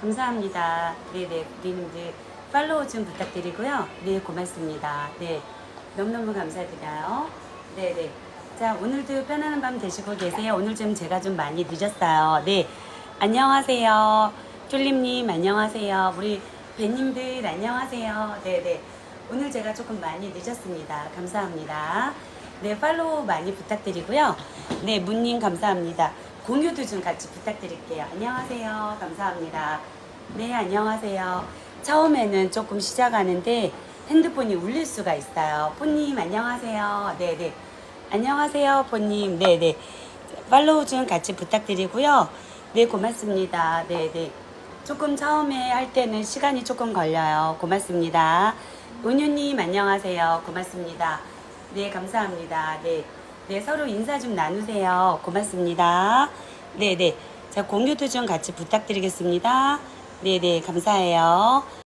감사합니다. 네네, 우리님들 팔로우 좀 부탁드리고요. 네, 고맙습니다. 네, 너무너무 감사드려요. 네네. 자, 오늘도 편안한 밤 되시고 계세요. 오늘 좀 제가 좀 많이 늦었어요. 네, 안녕하세요. 쫄림님, 안녕하세요. 우리 배님들, 안녕하세요. 네네. 오늘 제가 조금 많이 늦었습니다. 감사합니다. 네, 팔로우 많이 부탁드리고요. 네, 문님 감사합니다. 공유도 좀 같이 부탁드릴게요. 안녕하세요. 감사합니다. 네, 안녕하세요. 처음에는 조금 시작하는데 핸드폰이 울릴 수가 있어요. 포님, 안녕하세요. 네네. 안녕하세요, 포님. 네네. 팔로우 좀 같이 부탁드리고요. 네, 고맙습니다. 네네. 조금 처음에 할 때는 시간이 조금 걸려요. 고맙습니다. 은유님, 안녕하세요. 고맙습니다. 네, 감사합니다. 네. 네, 서로 인사 좀 나누세요. 고맙습니다. 네, 네. 자, 공유도 좀 같이 부탁드리겠습니다. 네, 네, 감사해요.